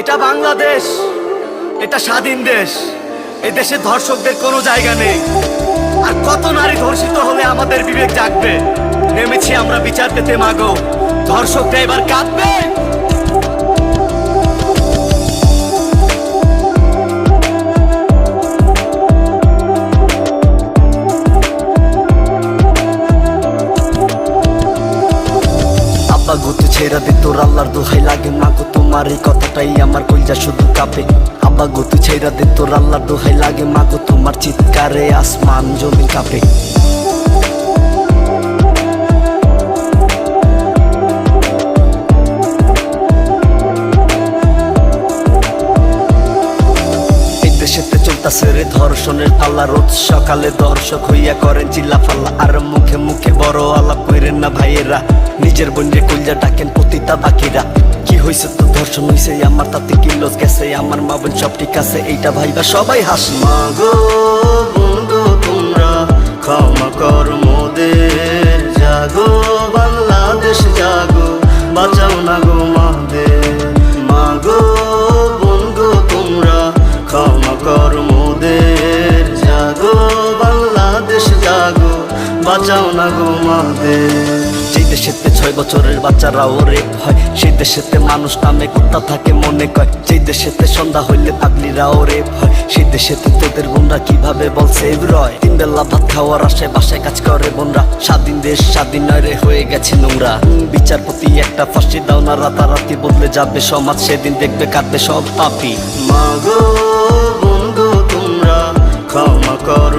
এটা বাংলাদেশ, এটা স্বাধীন দেশ। এ দেশে ধর্ষকদের কোনো জায়গা নেই। আর কত নারী ধর্ষিত হলে আমাদের বিবেক জাগবে? নেমেছি আমরা বিচার পেতে, মাগো। ধর্ষকরা এবার কাঁদবে ছেড়া দে, তোর আল্লাহর দোহাই লাগে, মাগো। তোমার এই কথাটাই আমার কইজা শুধু কাঁপে। আব্বা গতি ছেড়া দে, তোর আল্লাহর দোহাই লাগে। মাগো তোমার চিৎকারে আসমান জমি কাঁপে। দেশেতে চলতাছে রে ধর্ষণের পাল্লা রোজ সকালে দর্শক হইয়া করেন চিল্লা ফাল্লা আর মুখে মুখে বড় আলাপ কইরেন না ভাইয়েরা। নিজের বোনরে কইলা ডাকেন পতিতা বাকিরা কি হইছে তো ধর্ষণ হইছে? আমার তাতে কি লস গেছে? আমার মা বোন সব ঠিক আছে? এইটা ভাইবা সবাই হাস। মা গো বন্ধু, তোমরা ক্ষমা কর মোদের। জাগো, বাংলাদেশ জাগো, বাঁচাও না গো মাদের। মাগো বন্ধু, তোমরা ক্ষমা কর মোদের। জাগো, বাংলাদেশ জাগো, বাঁচাও না গো মাদের। যে দেশেতে ছয় বছরের বাচ্চারাও রেপ হয়, সেই দেশেতে মানুষ নামে কুত্তা থাকে মনে কয়। যে দেশেতে সন্ধ্যা হইলে পাগলিরাও রেপ হয়, সেই দেশেতে তোদের বোনরা কীভাবে বলছে রয়? তিন বেলা ভাত খাওয়ার আশায় বাসায় কাজ করে বোনরা। স্বাধীন দেশ, স্বাধীন নয় রে, হয়ে গেছে নোংরা। বিচারপতি একটা ফাঁসি দাও না, রাতারাতি বদলে যাবে সমাজ। সেদিন দেখবে কাঁদবে সব পাপি। মাগো বন্ধু, তোমরা ক্ষমা কর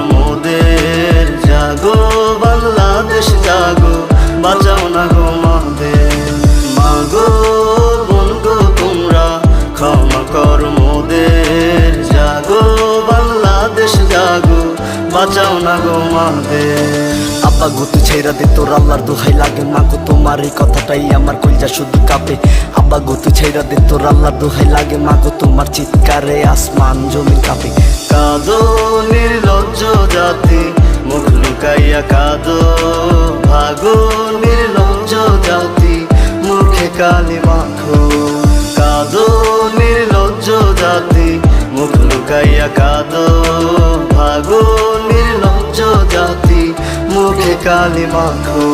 জাগো, বাংলাদেশ জাগো। বাঁচাও না গো মাদের মাগো বন্ধু তোমরা ক্ষমা কর মোদের। জাগো বাংলাদেশ জাগো বাঁচাও না গো মাদের আব্বা গতু ছেড়া দে তোর আল্লাহর দোহাই লাগে মাগো তোমার এই কথাটাই আমার কইজা শুধু কাঁপে। আব্বা গতু ছেড়া দে তোর আল্লাহর দোহাই লাগে মাগো তোমার চিৎকারে আসমান জমি কাঁপে। কাঁদো নির্লজ্জ জাতি মুখ লুকাইয়া কাঁদো। ভাগো নির্লজ্জ জাতি, মুখে কালি মাখো। কাঁদো, নির্লজ্জ জাতি, মুখ লুকাইয়া কাঁদো। ভাগো নির্লজ্জ জাতি, মুখে কালি মাখো।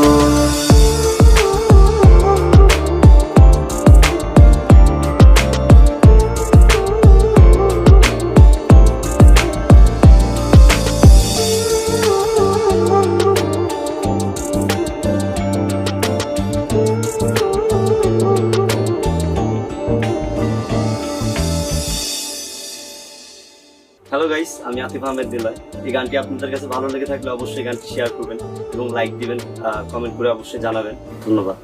গাইস আমি আতিফ আহমেদ দিলয় এই গানটি আপনাদের কাছে ভালো লেগে থাকলে অবশ্যই গানটি শেয়ার করবেন এবং লাইক দিবেন কমেন্ট করে অবশ্যই জানাবেন। ধন্যবাদ।